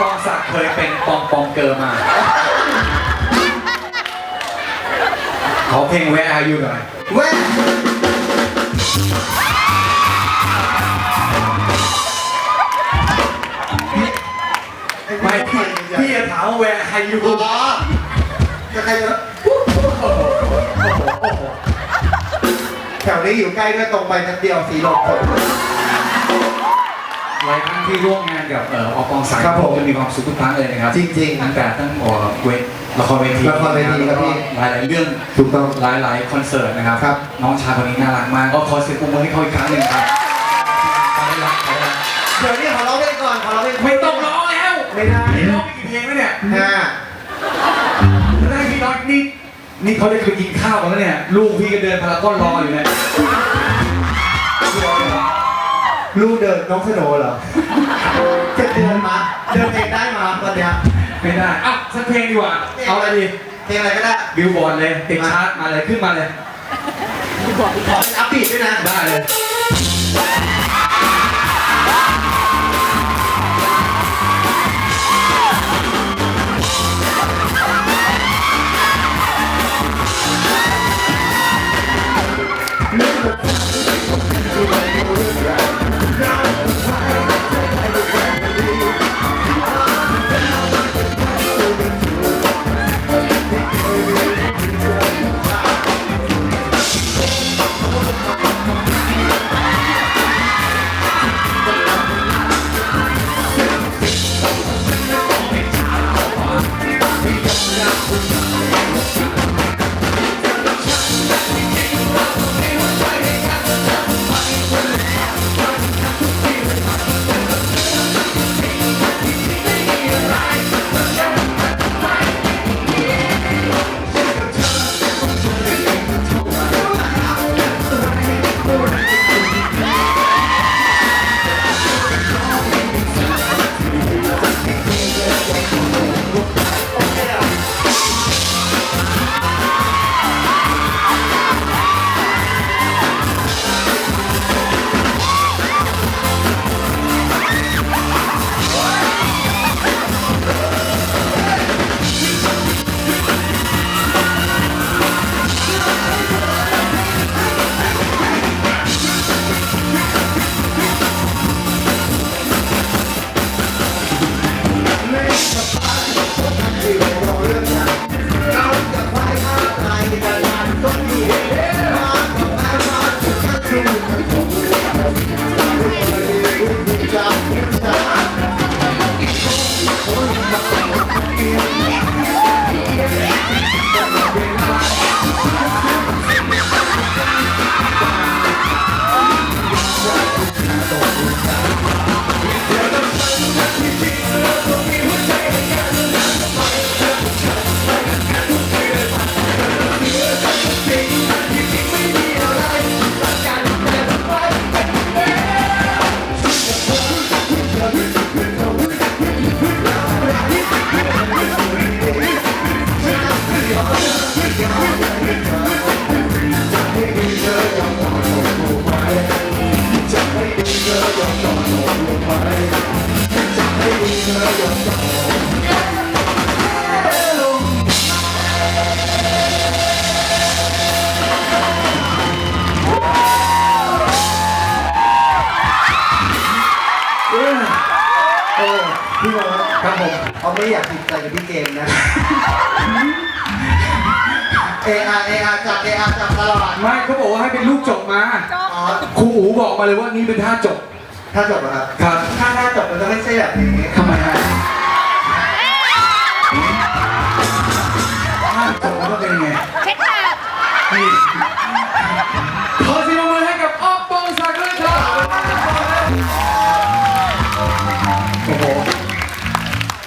กองศักดิ์เคยเป็นปองปองเกอร์มา ขอเพลง Where Are You หน่อยแว่ไม่พี่พี่จะถามว่า Where Are You อ๋อจะใครจะแถวนี้อยู่ใกล้ด้วยตรงไปนัดเดียวสีลมผม หลายครั้งที่ร่วมงานกับเอ่อออกกองสายครับผม จะมีความสุขทุกครั้งเลยนะครับจริงๆตั้งแต่ตั้งเอ่อเวทละครเวทีละครเวทีครับพี่ หลายหลายๆเรื่องถูกต้อง หลายหลายๆคอนเสิร์ตนะครับ ครับ น้องชายคนนี้น่ารักมากก็ขอเสียงปรบมือให้เขาอีกครั้งหนึ่งครับขอได้รับขอได้รับเดี๋ยวนี้ขอร้องเพลงก่อนขอร้องเพลงไม่ต้องร้องแล้วไม่ได้นี่ร้องไปกี่เพลงแล้วเนี่ยห้าแล้วได้พี่น้อยนี่นี่เขาได้เคยกินข้าวกันแล้วเนี่ยลูกพี่ก็เดินพารากอนรออยู่เนี่ย ลูกเดินน้องสโนว์เหรอจะเดินมา เดินเองได้มาตอนเนี้ยไม่ได้อะสักเพลงดีกว่า เอาอะไรดี เพลงอะไรก็ได้ บิลบอร์ดเลยติดชาร์ตมาเลยขึ้นมาเลย ขอเป็นอัพบีทด้วยนะ ได้เลย เออเออพี่โน้ตครับผมเขาไม่อยากติดใจกับพี่เจมส์นะ เออาเออาจับเออาจับตลอด ไม่เขาบอกว่าให้เป็นลูกจบมา อ๋อ ครูอูบอกมาเลยว่านี่เป็นท่าจบ ถ้าจบนะครับ ครับ ถ้าถ้าจบมันจะไม่ใช่แบบนี้ ทำไมฮะ